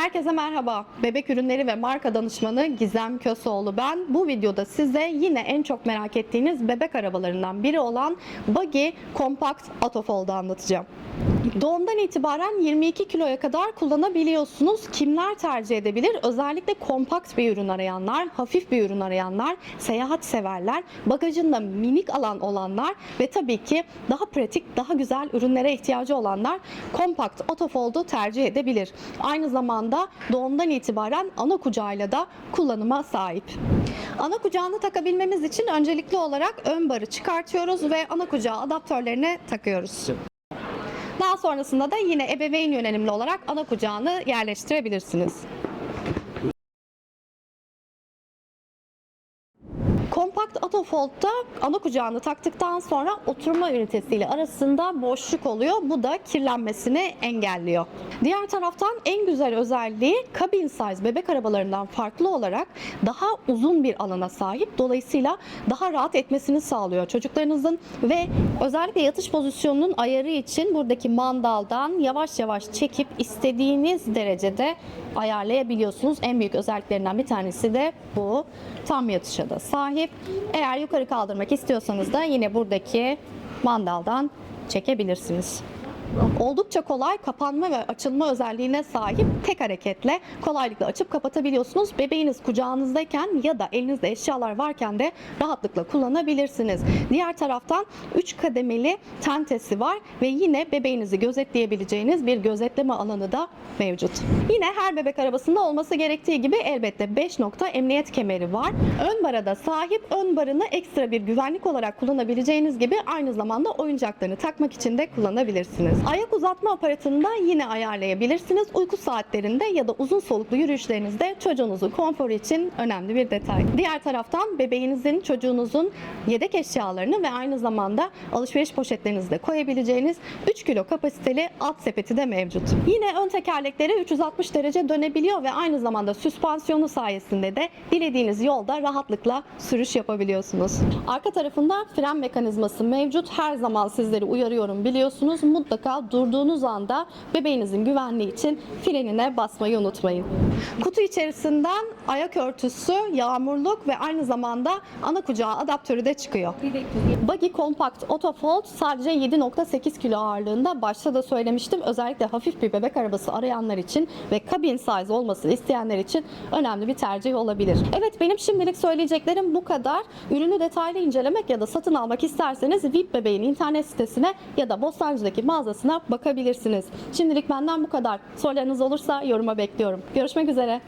Herkese merhaba. Bebek ürünleri ve marka danışmanı Gizem Köseoğlu ben. Bu videoda size yine en çok merak ettiğiniz bebek arabalarından biri olan Buggy Compact Autofold'u anlatacağım. Doğumdan itibaren 22 kiloya kadar kullanabiliyorsunuz. Kimler tercih edebilir? Özellikle kompakt bir ürün arayanlar, hafif bir ürün arayanlar, seyahat severler, bagajında minik alan olanlar ve tabii ki daha pratik, daha güzel ürünlere ihtiyacı olanlar kompakt Autofold'u tercih edebilir. Aynı zamanda doğumdan itibaren ana kucağıyla da kullanıma sahip. Ana kucağını takabilmemiz için öncelikli olarak ön barı çıkartıyoruz ve ana kucağı adaptörlerine takıyoruz. Daha sonrasında da yine ebeveyn yönelimli olarak ana kucağını yerleştirebilirsiniz. Kompakt Autofold'da ana kucağını taktıktan sonra oturma ünitesiyle arasında boşluk oluyor. Bu da kirlenmesini engelliyor. Diğer taraftan en güzel özelliği cabin size bebek arabalarından farklı olarak daha uzun bir alana sahip. Dolayısıyla daha rahat etmesini sağlıyor çocuklarınızın ve özellikle yatış pozisyonunun ayarı için buradaki mandaldan yavaş yavaş çekip istediğiniz derecede ayarlayabiliyorsunuz. En büyük özelliklerinden bir tanesi de bu. Tam yatışa da sahip. Eğer yukarı kaldırmak istiyorsanız da yine buradaki mandaldan çekebilirsiniz. Oldukça kolay kapanma ve açılma özelliğine sahip tek hareketle kolaylıkla açıp kapatabiliyorsunuz. Bebeğiniz kucağınızdayken ya da elinizde eşyalar varken de rahatlıkla kullanabilirsiniz. Diğer taraftan 3 kademeli tentesi var ve yine bebeğinizi gözetleyebileceğiniz bir gözetleme alanı da mevcut. Yine her bebek arabasında olması gerektiği gibi elbette 5 nokta emniyet kemeri var. Ön bara da sahip ön barını ekstra bir güvenlik olarak kullanabileceğiniz gibi aynı zamanda oyuncaklarını takmak için de kullanabilirsiniz. Ayak uzatma aparatını da yine ayarlayabilirsiniz. Uyku saatlerinde ya da uzun soluklu yürüyüşlerinizde çocuğunuzun konforu için önemli bir detay. Diğer taraftan bebeğinizin, çocuğunuzun yedek eşyalarını ve aynı zamanda alışveriş poşetlerinizi de koyabileceğiniz 3 kilo kapasiteli alt sepeti de mevcut. Yine ön tekerlekleri 360 derece dönebiliyor ve aynı zamanda süspansiyonu sayesinde de dilediğiniz yolda rahatlıkla sürüş yapabiliyorsunuz. Arka tarafında fren mekanizması mevcut. Her zaman sizleri uyarıyorum biliyorsunuz. Mutlaka durduğunuz anda bebeğinizin güvenliği için frenine basmayı unutmayın. Kutu içerisinden ayak örtüsü, yağmurluk ve aynı zamanda ana kucağı adaptörü de çıkıyor. Buggy Compact Autofold sadece 7.8 kilo ağırlığında. Başta da söylemiştim. Özellikle hafif bir bebek arabası arayanlar için ve cabin size olmasını isteyenler için önemli bir tercih olabilir. Evet benim şimdilik söyleyeceklerim bu kadar. Ürünü detaylı incelemek ya da satın almak isterseniz VIP Bebeğin internet sitesine ya da Bostancı'daki mağazasına bakabilirsiniz. Şimdilik benden bu kadar. Sorularınız olursa yoruma bekliyorum. Görüşmek üzere.